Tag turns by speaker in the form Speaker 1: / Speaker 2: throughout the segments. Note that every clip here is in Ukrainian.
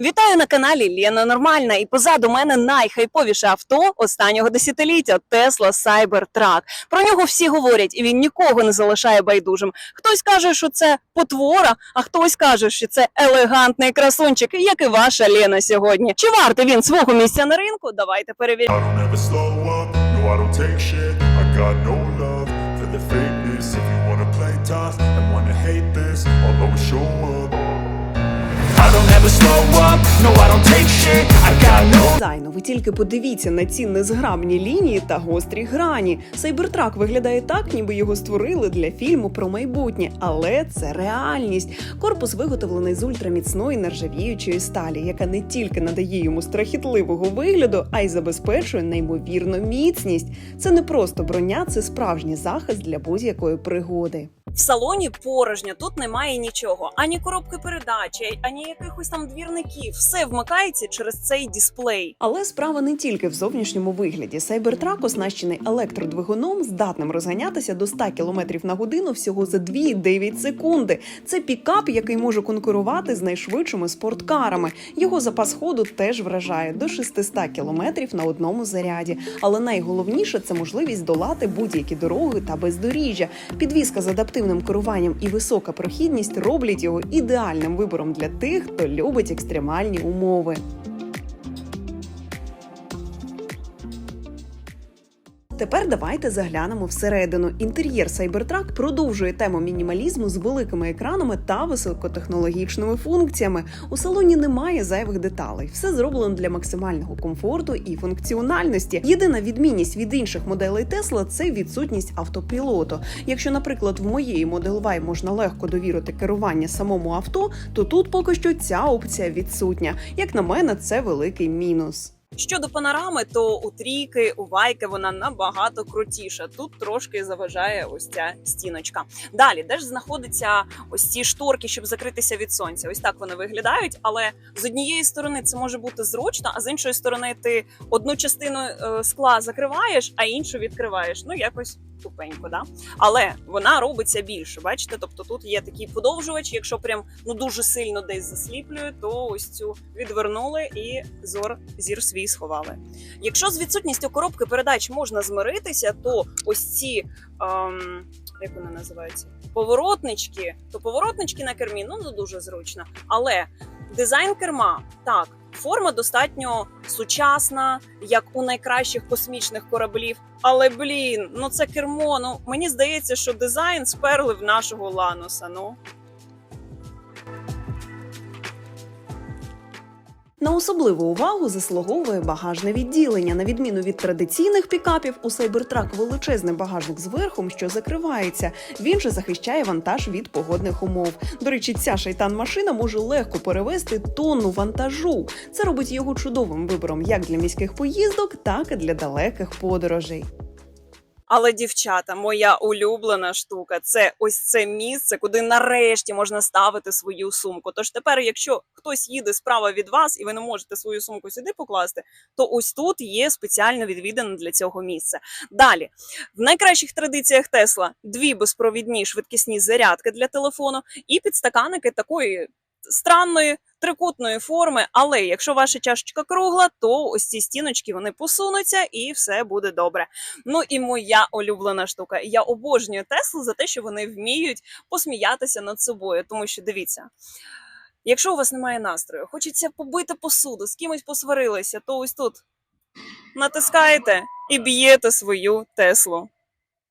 Speaker 1: Вітаю на каналі Лена Нормальна. І позаду мене найхайповіше авто останнього десятиліття Tesla Cybertruck. Про нього всі говорять, і він нікого не залишає байдужим. Хтось каже, що це потвора, а хтось каже, що це елегантний красунчик, як і ваша Лена сьогодні. Чи вартий він свого місця на ринку? Давайте перевіримо.
Speaker 2: Show up
Speaker 1: Дизайну, ви тільки подивіться на ці незграбні лінії та гострі грані. Сайбертрак виглядає так, ніби його створили для фільму про майбутнє, але це реальність. Корпус виготовлений з ультраміцної нержавіючої сталі, яка не тільки надає йому страхітливого вигляду, а й забезпечує неймовірну міцність. Це не просто броня, це справжній захист для будь-якої пригоди. В салоні порожньо, тут немає нічого, ані коробки передачі, ані якихось там двірників. Все вмикається через цей дисплей. Але справа не тільки в зовнішньому вигляді. Сайбертрак оснащений електродвигуном, здатним розганятися до 100 км на годину всього за 2,9 секунди. Це пікап, який може конкурувати з найшвидшими спорткарами. Його запас ходу теж вражає до 600 км на одному заряді. Але найголовніше це можливість долати будь-які дороги та бездоріжжя. Підвізка з адаптивним керуванням і висока прохідність роблять його ідеальним вибором для тих, хто любить екстремальні умови. Тепер давайте заглянемо всередину. Інтер'єр Cybertruck продовжує тему мінімалізму з великими екранами та високотехнологічними функціями. У салоні немає зайвих деталей. Все зроблено для максимального комфорту і функціональності. Єдина відмінність від інших моделей Tesla – це відсутність автопілоту. Якщо, наприклад, в моєї Model Y можна легко довірити керування самому авто, то тут поки що ця опція відсутня. Як на мене, це великий мінус. Щодо панорами, то у трійки, у вайки вона набагато крутіша. Тут трошки заважає ось ця стіночка. Далі, де ж знаходяться ось ці шторки, щоб закритися від сонця? Ось так вони виглядають. Але з однієї сторони це може бути зручно, а з іншої сторони ти одну частину е, скла закриваєш, а іншу відкриваєш. Ну якось тупенько, да? Але вона робиться більше. Бачите, тобто тут є такий подовжувач. Якщо прям ну дуже сильно десь засліплює, то ось цю відвернули і зор зір свій сховали. Якщо з відсутністю коробки передач можна змиритися, то ось ці ем, як вони називаються? Поворотнички, то поворотнички на кермі ну не дуже зручно. Але дизайн керма так. Форма достатньо сучасна, як у найкращих космічних кораблів. Але блін, ну це кермо. Ну мені здається, що дизайн сперли в нашого лануса. Ну На особливу увагу заслуговує багажне відділення. На відміну від традиційних пікапів, у Cybertruck величезний багажник з верхом, що закривається. Він же захищає вантаж від погодних умов. До речі, ця шайтан-машина може легко перевезти тонну вантажу. Це робить його чудовим вибором як для міських поїздок, так і для далеких подорожей. Але дівчата, моя улюблена штука це ось це місце, куди нарешті можна ставити свою сумку. Тож тепер, якщо хтось їде справа від вас і ви не можете свою сумку сюди покласти, то ось тут є спеціально відвідане для цього місце. Далі, в найкращих традиціях Тесла дві безпровідні швидкісні зарядки для телефону і підстаканники такої странної. Трикутної форми, але якщо ваша чашечка кругла, то ось ці стіночки вони посунуться і все буде добре. Ну і моя улюблена штука. Я обожнюю Теслу за те, що вони вміють посміятися над собою. Тому що дивіться, якщо у вас немає настрою, хочеться побити посуду, з кимось посварилися, то ось тут натискаєте і б'єте свою Теслу.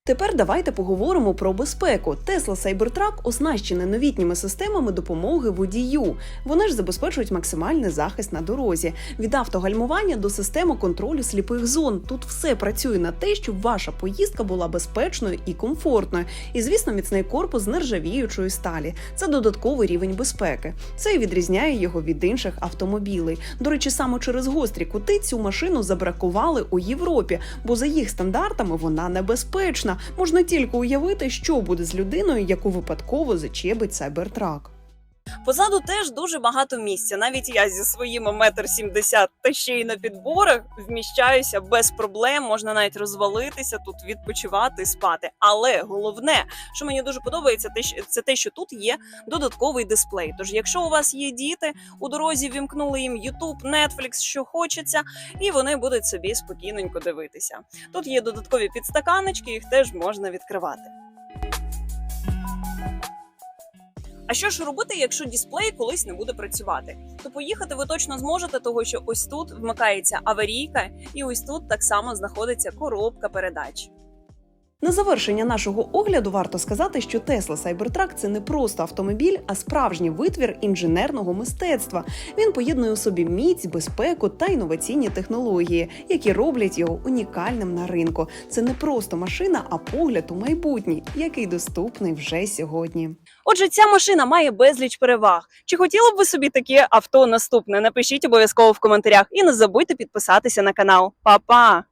Speaker 1: Тепер давайте поговоримо про безпеку. Tesla Cybertruck оснащений новітніми системами допомоги водію. Вони ж забезпечують максимальний захист на дорозі від автогальмування до системи контролю сліпих зон. Тут все працює на те, щоб ваша поїздка була безпечною і комфортною. І, звісно, міцний корпус нержавіючої сталі. Це додатковий рівень безпеки. Це і відрізняє його від інших автомобілей. До речі, саме через гострі кути цю машину забракували у Європі, бо за їх стандартами вона небезпечна. Можна тільки уявити, що буде з людиною, яку випадково зачебить Cybertruck. Позаду теж дуже багато місця. Навіть я зі своїми метр сімдесят та ще й на підборах вміщаюся без проблем. Можна навіть розвалитися тут, відпочивати, спати. Але головне, що мені дуже подобається, це те, що тут є додатковий дисплей. Тож, якщо у вас є діти, у дорозі вімкнули їм YouTube, Netflix, що хочеться, і вони будуть собі спокійненько дивитися. Тут є додаткові підстаканнички, їх теж можна відкривати. А що ж робити, якщо дисплей колись не буде працювати? То поїхати ви точно зможете, того що ось тут вмикається аварійка, і ось тут так само знаходиться коробка передач. На завершення нашого огляду варто сказати, що Tesla Cybertruck – це не просто автомобіль, а справжній витвір інженерного мистецтва. Він поєднує у собі міць, безпеку та інноваційні технології, які роблять його унікальним на ринку. Це не просто машина, а погляд у майбутнє, який доступний вже сьогодні. Отже, ця машина має безліч переваг. Чи хотіли б ви собі таке авто наступне? Напишіть обов'язково в коментарях і не забудьте підписатися на канал. Па-па!